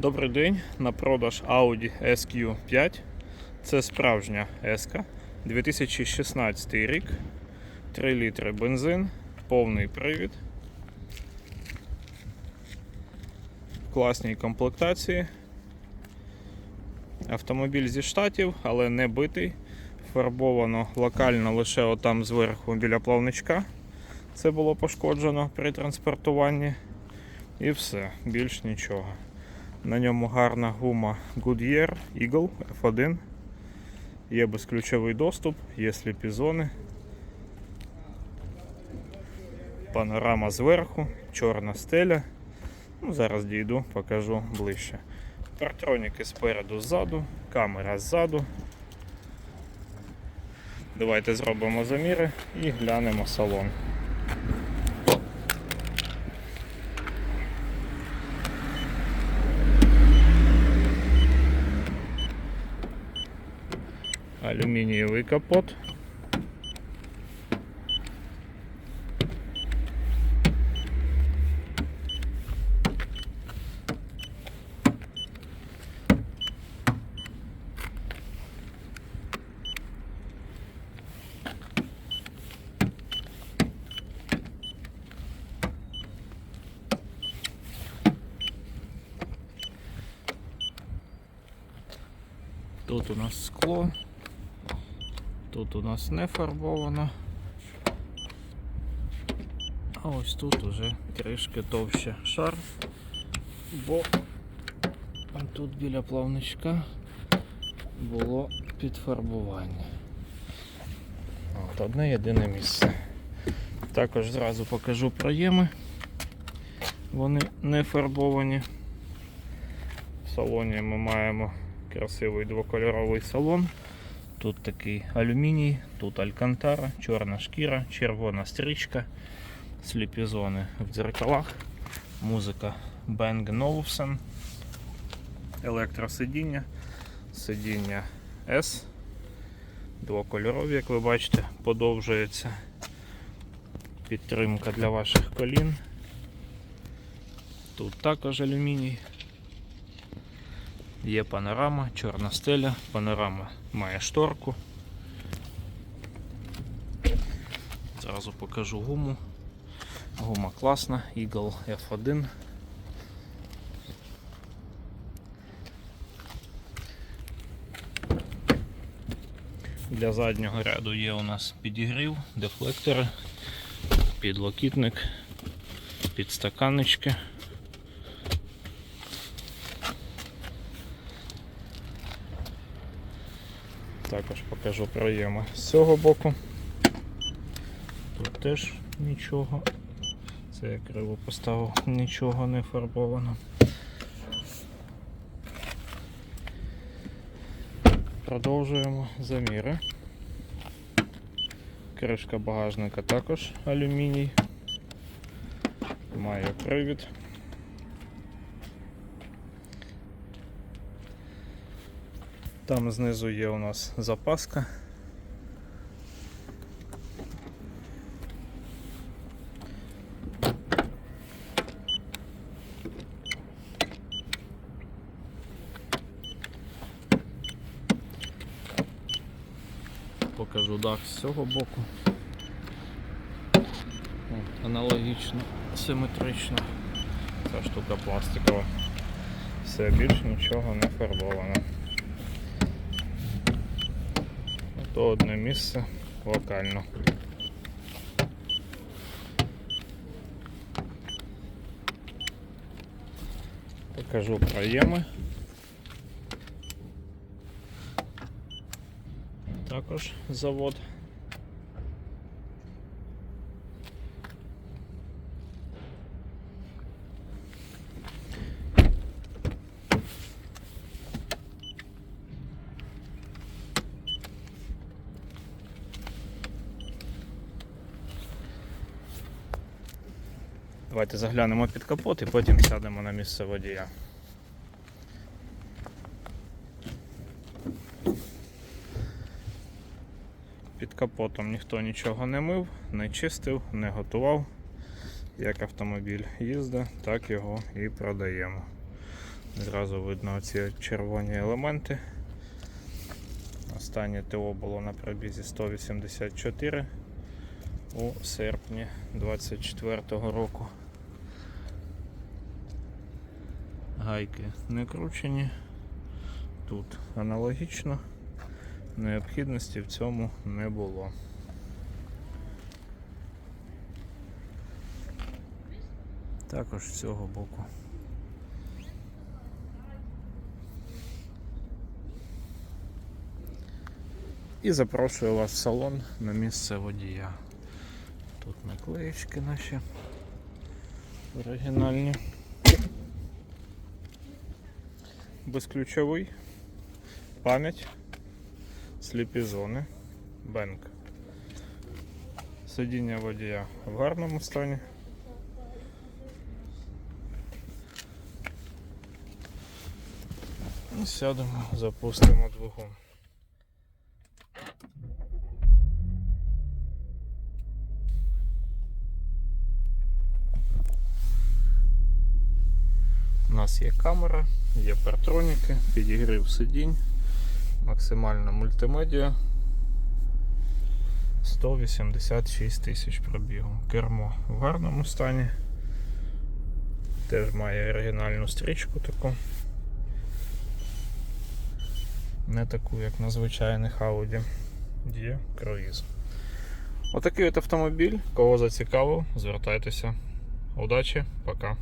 Добрий день. На продаж Audi SQ5. Це справжня S. 2016 рік. 3 літри бензин, повний привід. В класній комплектації. Автомобіль зі штатів, але не битий. Фарбовано локально лише отам зверху біля плавничка. Це було пошкоджено при транспортуванні. І все, більш нічого. На ньому гарна гума Goodyear Eagle F1. Є безключовий доступ, є сліпізони. Панорама зверху, чорна стеля. Ну, зараз дійду, покажу ближче. Партроніки спереду ззаду, камера ззаду. Давайте зробимо заміри і глянемо салон. Алюмінієвий капот. Тут у нас скло. Тут у нас не фарбовано. А ось тут уже трішки товще шар, бо тут біля плавничка було підфарбування. От, одне єдине місце. Також зразу покажу проєми. Вони не фарбовані. В салоні ми маємо красивий двокольоровий салон. Тут такий алюміній, тут алькантара, чорна шкіра, червона стрічка, сліпізони в дзеркалах, музика Bang Olufsen, електросидіння, сидіння S, двокольорові, як ви бачите, подовжується підтримка для ваших колін. Тут також алюміній. Є панорама, чорна стеля, панорама має шторку. Зразу покажу гуму. Гума класна, Eagle F1. Для заднього ряду є у нас підігрів, дефлектори, підлокітник, підстаканнички. Також покажу проєми з цього боку. Тут теж нічого. Це я криво поставив, нічого не фарбовано. Продовжуємо заміри. Кришка багажника також алюміній. Має привід. Там знизу є у нас запаска. Покажу дах з цього боку. Аналогічно, симетрично. Ця штука пластикова. Все більш нічого не фарбовано. То одне місце локально. Покажу проєми. Також завод. Давайте заглянемо під капот і потім сядемо на місце водія. Під капотом ніхто нічого не мив, не чистив, не готував. Як автомобіль їздить, так його і продаємо. Зразу видно ці червоні елементи. Останнє ТО було на пробізі 184 у серпні 24 року. Гайки не кручені. Тут аналогічно. Необхідності в цьому не було. Також з цього боку. І запрошую вас в салон на місце водія. Тут наклеєчки наші оригінальні. Безключовий, пам'ять, сліпі зони, бенк. Сидіння водія в гарному стані. Сядемо, запустимо двигун. Нас є камера, є партроніки, підігрів сидінь, максимальна мультимедіа. 186 тисяч пробігу. Кермо в гарному стані. Теж має оригінальну стрічку таку. Не таку, як на звичайних Audi. Є круїз. Отакий от автомобіль. Кого зацікавив, звертайтеся. Удачі, пока.